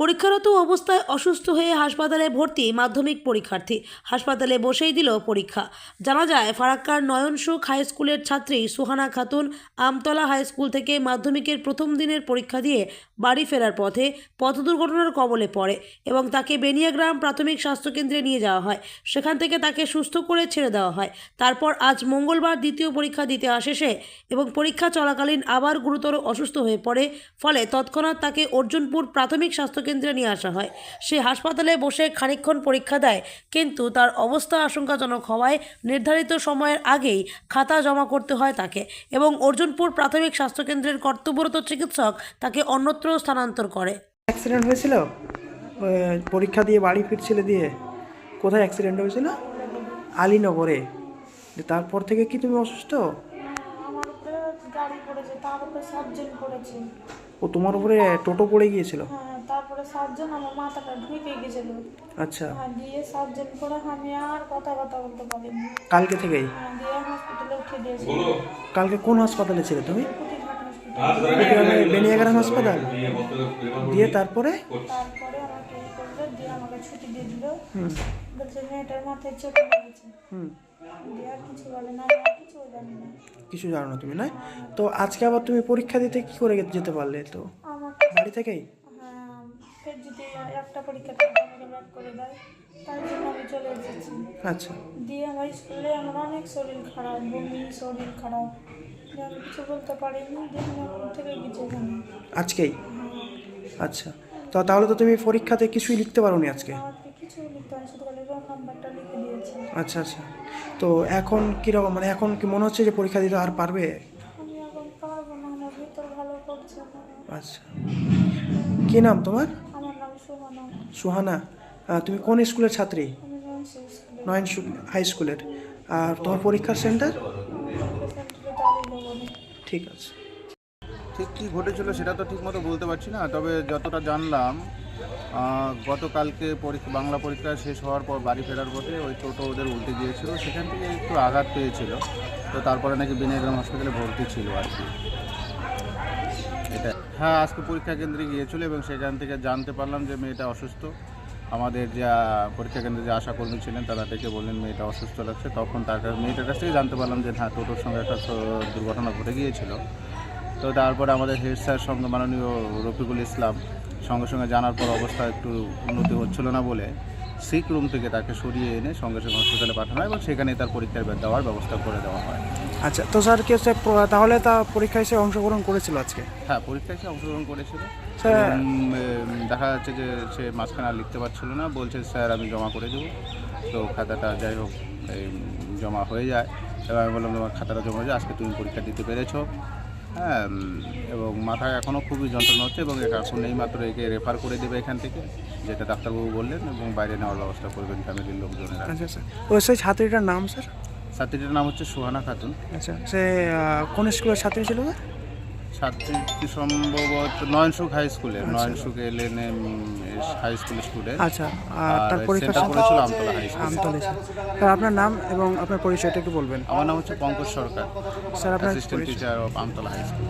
পরীক্ষারত অবস্থায় অসুস্থ হয়ে হাসপাতালে ভর্তি মাধ্যমিক পরীক্ষার্থী। হাসপাতালে বসেই দিল পরীক্ষা। জানা যায়, ফারাক্কার নয়নসুখ হাই স্কুলের ছাত্রী সুহানা খাতুন আমতলা হাই স্কুল থেকে মাধ্যমিকের প্রথম দিনের পরীক্ষা দিয়ে বাড়ি ফেরার পথে পথ দুর্ঘটনার কবলে পড়ে এবং তাকে বেনিয়াগ্রাম প্রাথমিক স্বাস্থ্যকেন্দ্রে নিয়ে যাওয়া হয়। সেখান থেকে তাকে সুস্থ করে ছেড়ে দেওয়া হয়। তারপর আজ মঙ্গলবার দ্বিতীয় পরীক্ষা দিতে আসে সে এবং পরীক্ষা চলাকালীন আবার গুরুতর অসুস্থ হয়ে পড়ে। ফলে তৎক্ষণাৎ তাকে অর্জুনপুর প্রাথমিক স্বাস্থ্যকেন্দ্রে নিয়ে আসা হয়। সে হাসপাতালে বসে খানিকক্ষণ পরীক্ষা দেয় কিন্তু তার অবস্থা আশঙ্কাজনক হওয়ায় নির্ধারিত সময়ের আগেই খাতা জমা করতে হয় তাকে এবং অর্জুনপুর প্রাথমিক স্বাস্থ্যকেন্দ্রের কর্তব্যরত চিকিৎসক তাকে অন্যত্র স্থানান্তর করে। অ্যাক্সিডেন্ট হয়েছিল? পরীক্ষা দিয়ে বাড়ি ফিরছিলে দিয়ে? কোথায় অ্যাক্সিডেন্ট হয়েছিল? আলীনগরে। তারপর থেকে কি তুমি অসুস্থ? ও তোমার উপরে টোটো পড়ে গিয়েছিল? তারপরে সাতজন আমার মাথাটা ঢুকে গেছিল আচ্ছা। হ্যাঁ দিয়ে সাতজন পরে আমি আর কথা কথা বলতে পারিনি কালকে থেকেই? হ্যাঁ দিয়ে হসপিটালে উঠে দিয়েছি। কালকে কোন হাসপাতালে ছিলে তুমি? হাসপাতাল। দিয়ে তারপরে? তারপরে আমাকে করল? দিয়ে আমাকে ছুটি দিয়ে দিল। বলছে মেয়েটার মাথায় চোট লেগেছে দিয়ে আর কিছু বলে না কিছু জানি না। কিছু জানো না তুমি না তো আজকে আবার তুমি পরীক্ষা দিতে কি করে যেতে পারলে? তো বাড়ি থেকেই? হ্যাঁ ফের যদি একটা পরীক্ষা থেকে আমাকে ব্যাক করে দেয়। তার জন্য আমি চলে এসেছি। আচ্ছা। দিয়ে আমার স্কুলে আমার অনেক শরীর খারাপ বমি শরীর খারাপ। দিয়ে কিছু বলতে পারিনি দিয়ে এখন থেকে কিছু জানি আজকেই? আচ্ছা। তো তাহলে তো তুমি পরীক্ষাতে কিছুই লিখতে পারোনি আজকে? কিছু লিখতে শুধু খালি রোল নাম্বারটা লিখে দিয়েছে। আচ্ছা আচ্ছা। তো এখন কীরকম মানে এখন কি মনে হচ্ছে যে পরীক্ষা দিতে আর পারবে? আমি এখন পারব না আমার ভিতর ভালো করছে না। আচ্ছা। কী নাম তোমার? আমার নাম সুমনা সুহানা। তুমি কোন স্কুলের ছাত্রী? নয়ন হাই স্কুলের। আর তোমার পরীক্ষার সেন্টার? ঠিক আছে। ঠিক কী ঘটেছিল সেটা তো ঠিকমতো বলতে পারছি না, তবে যতটা জানলাম গতকালকে পরীক্ষা, বাংলা পরীক্ষা শেষ হওয়ার পর বাড়ি ফেরার পথে ওই টোটো ওদের উল্টে গিয়েছিল, সেখান থেকে একটু আঘাত পেয়েছিল, তো তারপরে নাকি বিনয়গ্রাম হসপিটালে ভর্তি ছিল আর কি। এটা হ্যাঁ আজকে পরীক্ষা কেন্দ্রে গিয়েছিল এবং সেখান থেকে জানতে পারলাম যে মেয়েটা অসুস্থ। আমাদের যা পরীক্ষা কেন্দ্রে যে আশাকর্মী ছিলেন, তারা থেকে বললেন, মেয়েটা অসুস্থ লাগছে। তখন তার মেয়েটার কাছ থেকে জানতে পারলাম যে হ্যাঁ টোটোর সঙ্গে একটা দুর্ঘটনা ঘটে গিয়েছিল। তো তারপরে আমাদের হেড স্যার সঙ্গে মাননীয় রফিকুল ইসলাম সঙ্গে সঙ্গে জানার পর অবস্থা একটু উন্নতি হচ্ছিল না বলে সিক রুম থেকে তাকে সরিয়ে এনে সঙ্গে সঙ্গে হসপিটালে পাঠানো হয় এবং সেখানেই তার পরীক্ষার দেওয়ার ব্যবস্থা করে দেওয়া হয়। আচ্ছা তো স্যার কে প- তাহলে তা পরীক্ষায় সে অংশগ্রহণ করেছিল আজকে? হ্যাঁ পরীক্ষায় সে অংশগ্রহণ করেছিল। স্যার- দেখা যাচ্ছে যে সে মাঝখানে আর লিখতে পারছিল না। বলছে স্যার আমি জমা করে দেবো। তো খাতাটা যাই হোক এই, জমা হয়ে যায়। এবার আমি বললাম তোমার খাতাটা জমা হয়ে যায় আজকে তুমি পরীক্ষা দিতে পেরেছ। হ্যাঁ এবং মাথায় এখনও খুবই যন্ত্রণা হচ্ছে এবং এখন এই মাত্র একে রেফার করে দেবে এখান থেকে যেটা ডাক্তারবাবু বললেন এবং বাইরে নেওয়ার ব্যবস্থা করবেন ফ্যামিলির লোকজনেরা। আচ্ছা স্যার। ও সেই ছাত্রীটার নাম স্যার? ছাত্রীটার নাম হচ্ছে সুহানা খাতুন। আচ্ছা সে আহ, কোন স্কুলের ছাত্রী ছিল স্যার ছাত্রীটি সম্ভবত নয়নসুখ হাই স্কুলের Nayansukh L N M high school student. আচ্ছা আর তার centre Amtala high school. Amtala sir sir আপনার নাম এবং আপনার পরিচয়টা একটু বলবেন। আমার নাম হচ্ছে পঙ্কজ সরকার স্যার আপনার অ্যাসিস্ট্যান্ট পরিচয় teacher of Amtala high school.